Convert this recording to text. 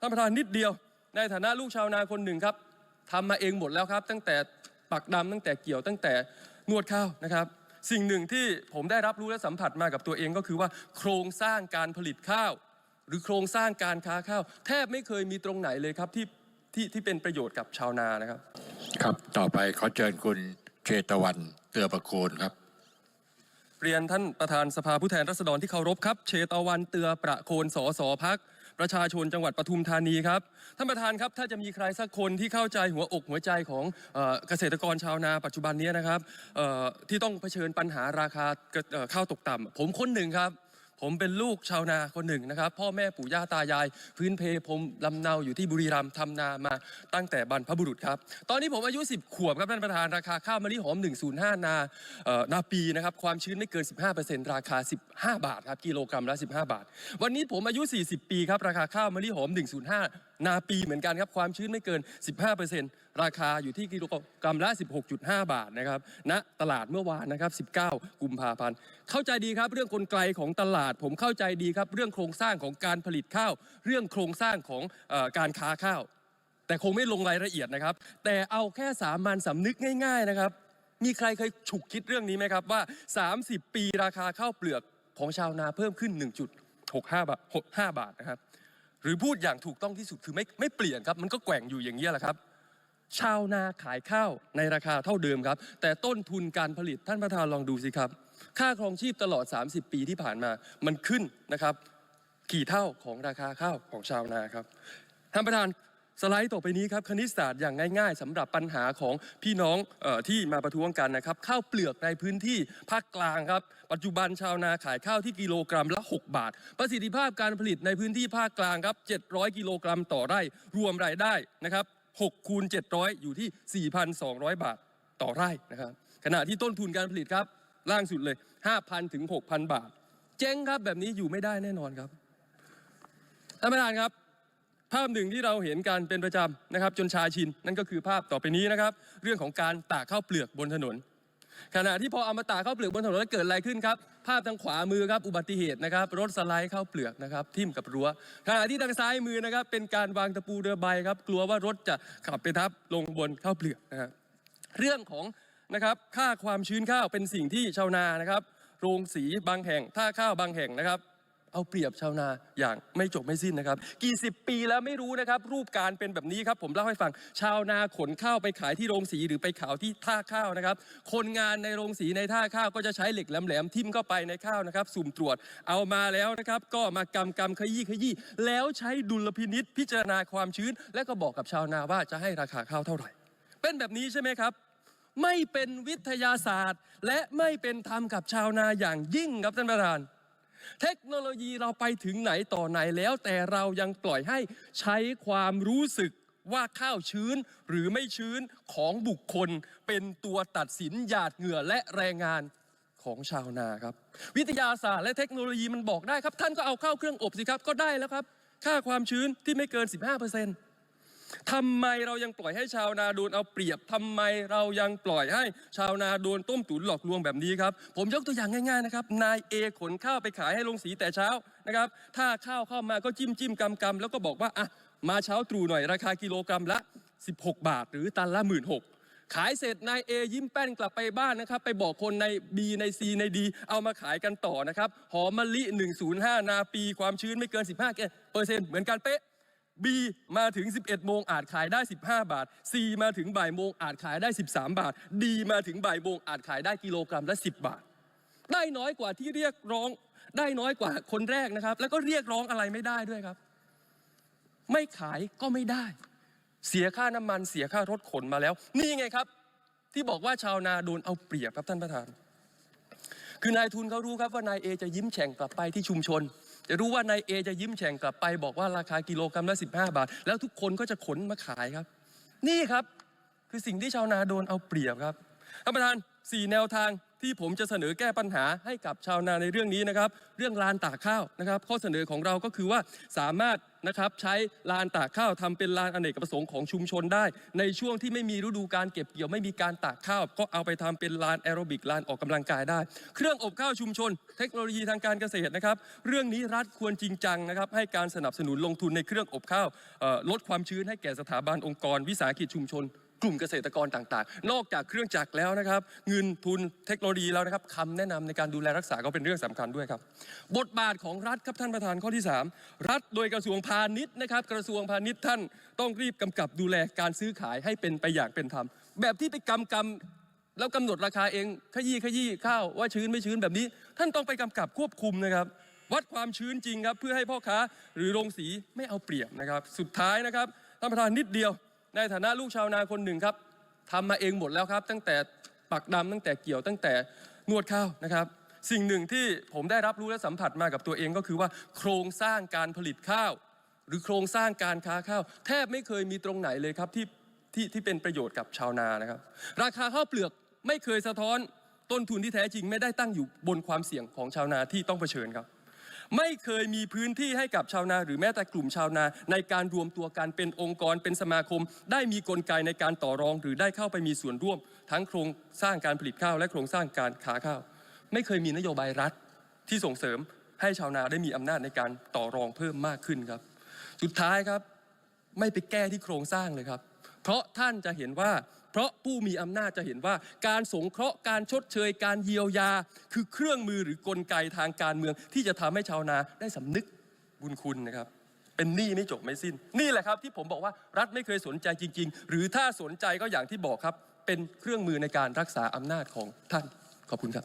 ท่านประธานนิดเดียว ในฐานะลูกชาวนาคนหนึ่งครับทำมาเองหมดแล้วครับ ตั้งแต่ปักดำตั้งแต่เกี่ยวตั้งแต่นวดข้าวนะครับ สิ่งหนึ่งที่ผมได้รับรู้และสัมผัสมากับตัวเองก็คือว่า โครงสร้างการผลิตข้าว หรือโครงสร้างการค้าข้าว แทบไม่เคยมีตรงไหนเลยครับที่ที่ที่เป็นประโยชน์กับชาวนานะครับ ครับต่อไปขอเชิญคุณเชตวันเตือประโคนครับเรียนท่านประธานสภาผู้แทนราษฎรที่เคารพครับ เชตวันเตือประโคนสสพัก ประชาชนจังหวัดปทุมธานีครับท่านประธานครับถ้าจะมีใครสักคนที่เข้าใจหัวอกหัวใจของเกษตรกรชาวนาปัจจุบันนี้นะครับที่ต้องเผชิญปัญหาราคาข้าวตกต่ำผมคนหนึ่งครับ ผมเป็นลูกชาวนาคนหนึ่งนะครับ พ่อแม่ปู่ย่าตายาย พื้นเพผมลำเนาอยู่ที่บุรีรัมย์ทำนามาตั้งแต่บรรพบุรุษครับ ตอนนี้ผมอายุ 10 ขวบครับท่านประธานราคาข้าวมะลิหอม 105 นาเอ่อนาปีนะครับความชื้นไม่เกิน 15%ราคา 15 บาทครับกิโลกรัมละ 15 บาท วันนี้ผมอายุ 40 ปีครับราคาข้าวมะลิหอม 105 นาปีเหมือนกันครับ ความชื้นไม่เกิน 15%ราคาอยู่ที่กิโลกรัมละ 16.5 บาทนะครับณตลาดเมื่อวานนะครับ 19 กุมภาพันธ์ เข้าใจดีครับเรื่องกลไกของตลาด ผมเข้าใจดีครับ เรื่องโครงสร้างของการผลิตข้าว เรื่องโครงสร้างของออการค้าข้าว แต่คงไม่ลงรายละเอียดนะครับ แต่เอาแค่สามัญสำนึกง่าย ๆนะครับ มีใครเคยฉุกคิดเรื่องนี้ไหมครับว่า 30 ปีราคาข้าวเปลือกของชาวนาเพิ่มขึ้น 1.65 บาท65บาทนะครับ หรือพูดอย่างถูกต้องที่สุดคือไม่ไม่เปลี่ยนครับ มันก็แกว่งอยู่อย่างนี้แหละครับ ชาวนาขายข้าวในราคาเท่าเดิมครับ แต่ต้นทุนการผลิตท่านประธานลองดูสิครับ ค่าครองชีพตลอด 30 ปีที่ผ่านมา มันขึ้นนะครับ กี่เท่าของราคาข้าวของชาวนาครับท่านประธาน สไลด์ต่อไปนี้ครับคณิตศาสตร์อย่างง่าย ๆสำหรับปัญหาของพี่น้องออที่มาประท้วงกันนะครับข้าวเปลือกในพื้นที่ภาคกลางครับ ปัจจุบันชาวนาขายข้าวที่กิโลกรัมละ 6 บาท ประสิทธิภาพการผลิตในพื้นที่ภาคกลางครับ 700 กิโลกรัมต่อไร่ รวมรายได้นะครับ6คูณ700 อยู่ที่ 4,200 บาทต่อไร่นะครับ ขณะที่ต้นทุนการผลิตครับล่างสุดเลย 5,000 ถึง 6,000 บาท เจ๊งครับแบบนี้อยู่ไม่ได้แน่นอนครับท่านประธานครับ ภาพหนึ่งที่เราเห็นกันเป็นประจำนะครับ จนชาชินนั่นก็คือภาพต่อไปนี้นะครับ เรื่องของการตากข้าวเปลือกบนถนน ขณะที่พอเอามาตากข้าวเปลือกบนถนนแล้วเกิดอะไรขึ้นครับ ภาพทางขวามือครับอุบัติเหตุนะครับ รถสไลด์ข้าวเปลือกนะครับ ทิ่มกับรั้วขณะที่ทางซ้ายมือนะครับ เป็นการวางตะปูเรือใบครับ กลัวว่ารถจะขับไปทับลงบนข้าวเปลือกนะครับเรื่องของนะครับค่าความชื้นข้าวเป็นสิ่งที่ชาวนานะครับ โรงสีบางแห่งท่าข้าวบางแห่งนะครับ เอาเปรียบชาวนาอย่างไม่จบไม่สิ้นนะครับ กี่สิบปีแล้วไม่รู้นะครับ รูปการเป็นแบบนี้ครับ ผมเล่าให้ฟัง ชาวนาขนข้าวไปขายที่โรงสีหรือไปขาวที่ท่าข้าวนะครับ คนงานในโรงสีในท่าข้าวก็จะใช้เหล็กแหลมๆทิ่มเข้าไปในข้าวนะครับ สุ่มตรวจเอามาแล้วนะครับ ก็มากำกำขยี้ขยี้แล้วใช้ดุลพินิษพิจารณาความชื้น และก็บอกกับชาวนาว่าจะให้ราคาข้าวเท่าไหร่ เป็นแบบนี้ใช่ไหมครับไม่เป็นวิทยาศาสตร์ และไม่เป็นธรรมกับชาวนาอย่างยิ่งครับท่านประธาน เทคโนโลยีเราไปถึงไหนต่อไหนแล้ว แต่เรายังปล่อยให้ใช้ความรู้สึกว่าข้าวชื้นหรือไม่ชื้นของบุคคล เป็นตัวตัดสินหยาดเหงื่อและแรงงานของชาวนาครับ วิทยาศาสตร์และเทคโนโลยีมันบอกได้ครับ ท่านก็เอาเข้าเครื่องอบสิครับก็ได้แล้วครับ ค่าความชื้นที่ไม่เกิน 15% ทำไมเรายังปล่อยให้ชาวนาโดนเอาเปรียบทำไมเรายังปล่อยให้ชาวนาโดนต้มตุ๋นหลอกลวงแบบนี้ครับ ผมยกตัวอย่างง่ายๆนะครับ นายเอขนข้าวไปขายให้ลงสีแต่เช้านะครับ ถ้าข้าวเข้ามาก็จิ้มจิ้มกำกำแล้วก็บอกว่าอะมาเช้าตรู่หน่อยราคากิโลกรัมละ 16 บาท หรือตันละหมื่นหกขายเสร็จนายเอยิ้มแป้นกลับไปบ้านนะครับ ไปบอกคนใน B ใน C ใน D เอามาขายกันต่อนะครับ หอมมะลิ 105 นาปีความชื้นไม่เกิน 15เปอร์เซ็นต์เหมือนกันเป๊ะ B มาถึง 11 โมงอาจขายได้ 15 บาท C มาถึงบ่ายโมงอาจขายได้ 13 บาท D มาถึงบ่ายโมงอาจขายได้กิโลกรัมละ 10 บาท ได้น้อยกว่าที่เรียกร้อง ได้น้อยกว่าคนแรกนะครับ แล้วก็เรียกร้องอะไรไม่ได้ด้วยครับ ไม่ขายก็ไม่ได้ เสียค่าน้ำมันเสียค่ารถขนมาแล้ว นี่ไงครับ ที่บอกว่าชาวนาโดนเอาเปรียบครับท่านประธาน คือนายทุนเขารู้ครับว่านายเอจะยิ้มแฉ่งกลับไปที่ชุมชน จะรู้ว่านายเอจะยิ้มแฉ่งกลับไป บอกว่าราคากิโลกรัมละ15 บาท แล้วทุกคนก็จะขนมาขายครับ นี่ครับคือสิ่งที่ชาวนาโดนเอาเปรียบครับท่านประธานสี่แนวทางที่ผมจะเสนอแก้ปัญหาให้กับชาวนาในเรื่องนี้นะครับ เรื่องลานตากข้าวนะครับ ข้อเสนอของเราก็คือว่าสามารถ นะครับใช้ลานตากข้าวทำเป็นลานอเนกประสงค์ของชุมชนได้ ในช่วงที่ไม่มีฤดูการเก็บเกี่ยวไม่มีการตากข้าว ก็เอาไปทำเป็นลานแอโรบิกลานออกกำลังกายได้ เครื่องอบข้าวชุมชน เทคโนโลยีทางการเกษตรนะครับ เรื่องนี้รัฐควรจริงจังนะครับให้การสนับสนุนลงทุนในเครื่องอบข้าวลดความชื้นให้แก่สถาบันองค์กรวิสาหกิจชุมชน กลุ่มเกษตรกรต่างๆ นอกจากเครื่องจักรแล้วนะครับ เงินทุนเทคโนโลยีแล้วนะครับคำแนะนำในการดูแลรักษาก็เป็นเรื่องสำคัญด้วยครับ บทบาทของรัฐครับท่านประธานข้อที่ 3 รัฐโดยกระทรวงพาณิชย์นะครับ กระทรวงพาณิชย์ท่านต้องรีบกำกับดูแลการซื้อขายให้เป็นไปอย่างเป็นธรรม แบบที่ไปกำกำแล้วกำหนดราคาเองขยี้ขยี้ข้าวว่าชื้นไม่ชื้นแบบนี้ ท่านต้องไปกำกับควบคุมนะครับวัดความชื้นจริงครับ เพื่อให้พ่อค้าหรือโรงสีไม่เอาเปรียบนะครับ สุดท้ายนะครับท่านประธานนิดเดียว ในฐานะลูกชาวนาคนหนึ่งครับทำมาเองหมดแล้วครับ ตั้งแต่ปักดำตั้งแต่เกี่ยวตั้งแต่นวดข้าวนะครับ สิ่งหนึ่งที่ผมได้รับรู้และสัมผัสมากับตัวเองก็คือว่า โครงสร้างการผลิตข้าว หรือโครงสร้างการค้าข้าว แทบไม่เคยมีตรงไหนเลยครับที่ที่ที่เป็นประโยชน์กับชาวนานะครับ ราคาข้าวเปลือกไม่เคยสะท้อนต้นทุนที่แท้จริงไม่ได้ตั้งอยู่บนความเสี่ยงของชาวนาที่ต้องเผชิญครับ ไม่เคยมีพื้นที่ให้กับชาวนา หรือแม้แต่กลุ่มชาวนา ในการรวมตัวกันเป็นองค์กรเป็นสมาคม ได้มีกลไกในการต่อรอง หรือได้เข้าไปมีส่วนร่วม ทั้งโครงสร้างการผลิตข้าวและโครงสร้างการค้าข้าว ไม่เคยมีนโยบายรัฐที่ส่งเสริมให้ชาวนาได้มีอำนาจในการต่อรองเพิ่มมากขึ้นครับ สุดท้ายครับ ไม่ไปแก้ที่โครงสร้างเลยครับ เพราะท่านจะเห็นว่า เพราะผู้มีอำนาจจะเห็นว่า การสงเคราะห์การชดเชย การเยียวยา คือเครื่องมือหรือกลไกทางการเมือง ที่จะทำให้ชาวนาได้สำนึกบุญคุณนะครับ เป็นหนี้ไม่จบไม่สิ้น นี่แหละครับที่ผมบอกว่ารัฐไม่เคยสนใจจริง ๆ หรือถ้าสนใจก็อย่างที่บอกครับ เป็นเครื่องมือในการรักษาอำนาจของท่านขอบคุณครับ